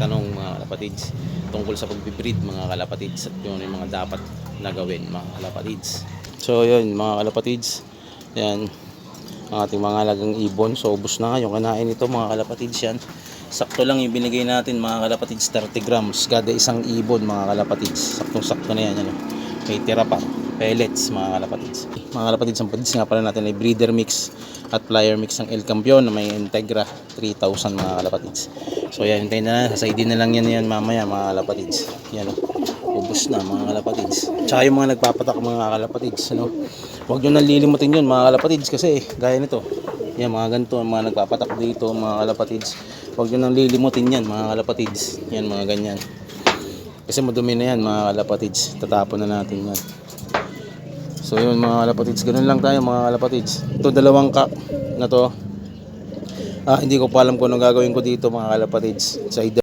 nagtanong mga kalapatids tungkol sa pagbibreed mga kalapatids at yun yung mga dapat na gawin mga kalapatids. So yun mga kalapatids, yan ang ating mga alagang ibon. So ubos na yung kanain nito mga kalapatids yan. Sakto lang yung binigay natin mga kalapatids 30 grams kada isang ibon mga kalapatids. Saktong sakto na yan. Ano. May tira pa. Pellets mga kalapatids. Mga kalapatids, ang patids nga pala natin ay breeder mix at flyer mix ng El Campeon na may Integra 3000 mga kalapatids. So yan, hintayin na lang. Sasaidin na lang yan yan mamaya mga kalapatids. Yan o. Ubus na mga kalapatids. Tsaka yung mga nagpapatak mga kalapatids. Ano? Huwag nyo nalilimutin yun mga kalapatids kasi gaya nito. Yan mga ganito, mga nagpapatak dito mga kalapatids. Huwag nyo nang lilimutin yan mga kalapatids. Yan mga ganyan. Kasi madumi na yan mga kalapatids. Tatapon na natin yan. So yun mga kalapatids, ganun lang tayo mga kalapatids. Ito dalawang cup na to. Ah, hindi ko pa alam kung anong gagawin ko dito mga kalapatids. Sa